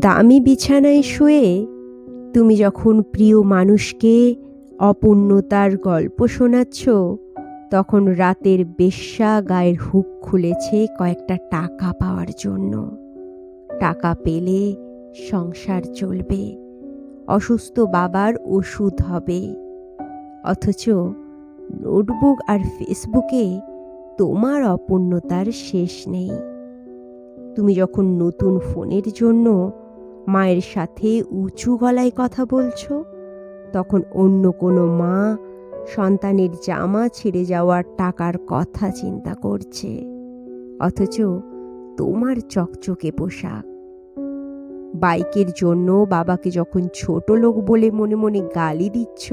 দামি বিছানায় শুয়ে তুমি যখন প্রিয় মানুষকে অপূর্ণতার গল্প শোনাচ্ছ, তখন রাতের বেশ্যা গায়ের হুক খুলেছে কয়েকটা টাকা পাওয়ার জন্য। টাকা পেলে সংসার চলবে, অসুস্থ বাবার ওষুধ হবে। অথচ নোটবুক আর ফেসবুকে তোমার অপূর্ণতার শেষ নেই। তুমি যখন নতুন ফোনের জন্য মায়ের সাথে উঁচু গলায় কথা বলছো? তখন অন্য কোনো মা সন্তানের জামা ছিঁড়ে যাওয়ার টাকার কথা চিন্তা করছে। অথচ তোমার চকচকে পোশাক। বাইকের জন্য বাবাকে যখন ছোট লোক বলে মনে মনে গালি দিচ্ছ,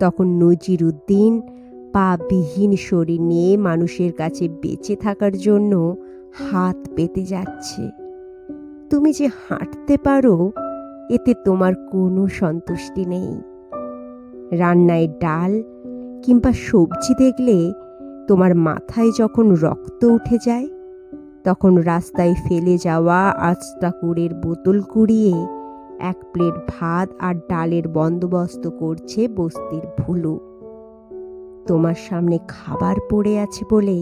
তখন নজির উদ্দিন পা বিহীন শরীর নিয়ে মানুষের কাছে বেঁচে থাকার জন্য হাত পেতে যাচ্ছে। তুমি যে হাঁটতে পারো, এতে তোমার কোনো সন্তুষ্টি নেই। রান্নায় ডাল কিংবা সবজি দেখলে তোমার মাথায় যখন রক্ত উঠে যায়, তখন রাস্তায় ফেলে যাওয়া আস্তা কুড়ের বোতল কুড়িয়ে এক প্লেট ভাত আর ডালের বন্দোবস্ত করছে বস্তির ভুলু। তোমার সামনে খাবার পড়ে আছে বলে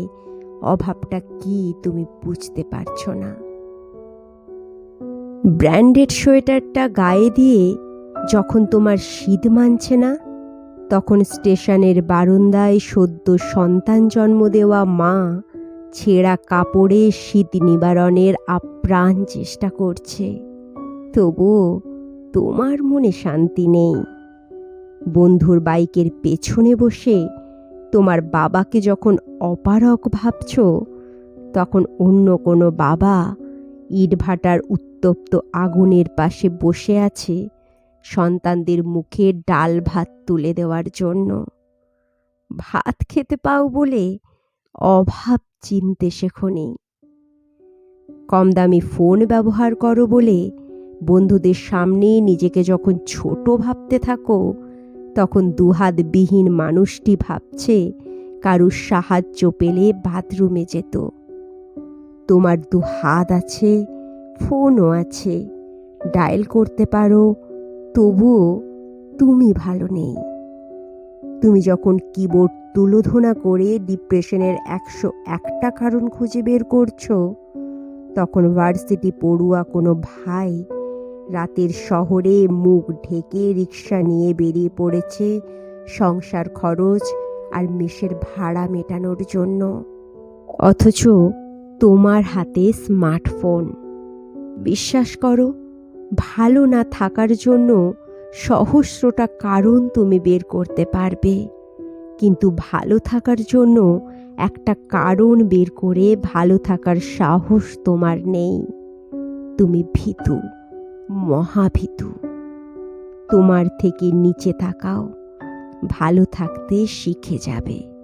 অভাবটা কি তুমি বুঝতে পারছ না। ব্র্যান্ডেড সোয়েটারটা গায়ে দিয়ে যখন তোমার শীত মানছে না, তখন স্টেশনের বারান্দায় সদ্য সন্তান জন্ম দেওয়া মা ছেঁড়া কাপড়ে শীত নিবারণের আপ্রাণ চেষ্টা করছে। তবুও তোমার মনে শান্তি নেই। বন্ধুর বাইকের পেছনে বসে তোমার বাবাকে যখন অপারক ভাবছ, তখন অন্য কোনো বাবা ইটভাটার উত্তপ্ত আগুনের পাশে বসে আছে সন্তানদের মুখে ডাল ভাত তুলে দেওয়ার জন্য। ভাত খেতে পাও বলে অভাব চিনতে শেখনি কম দামি ফোন ব্যবহার করো বলে বন্ধুদের সামনে নিজেকে যখন ছোট ভাবতে থাকো, তখন দুহাতবিহীন মানুষটি ভাবছে কারুর সাহায্য পেলে বাথরুমে যেত। তোমার দু হাত আছে, ফোনও আছে। ডায়াল করতে পারো, তবুও তুমি ভালো নেই। তুমি যখন কিবোর্ড তুলোধনা করে ডিপ্রেশনের একশো একটা কারণ খুঁজে বের করছ, তখন ভার্সিটি পড়ুয়া কোনো ভাই রাতের শহরে মুখ ঢেকে রিক্সা নিয়ে বেরিয়ে পড়েছে সংসার খরচ আর মেষের ভাড়া মেটানোর জন্য। অথচ তোমার হাতে স্মার্টফোন। বিশ্বাস করো, ভালো না থাকার জন্য সহস্রটা কারণ তুমি বের করতে পারবে। কিন্তু ভালো থাকার জন্য একটা কারণ বের করে ভালো থাকার সাহস তোমার নেই। তুমি ভীতু, মহাভীতু। তোমার থেকে নিচে তাকাও, ভালো থাকতে শিখে যাবে।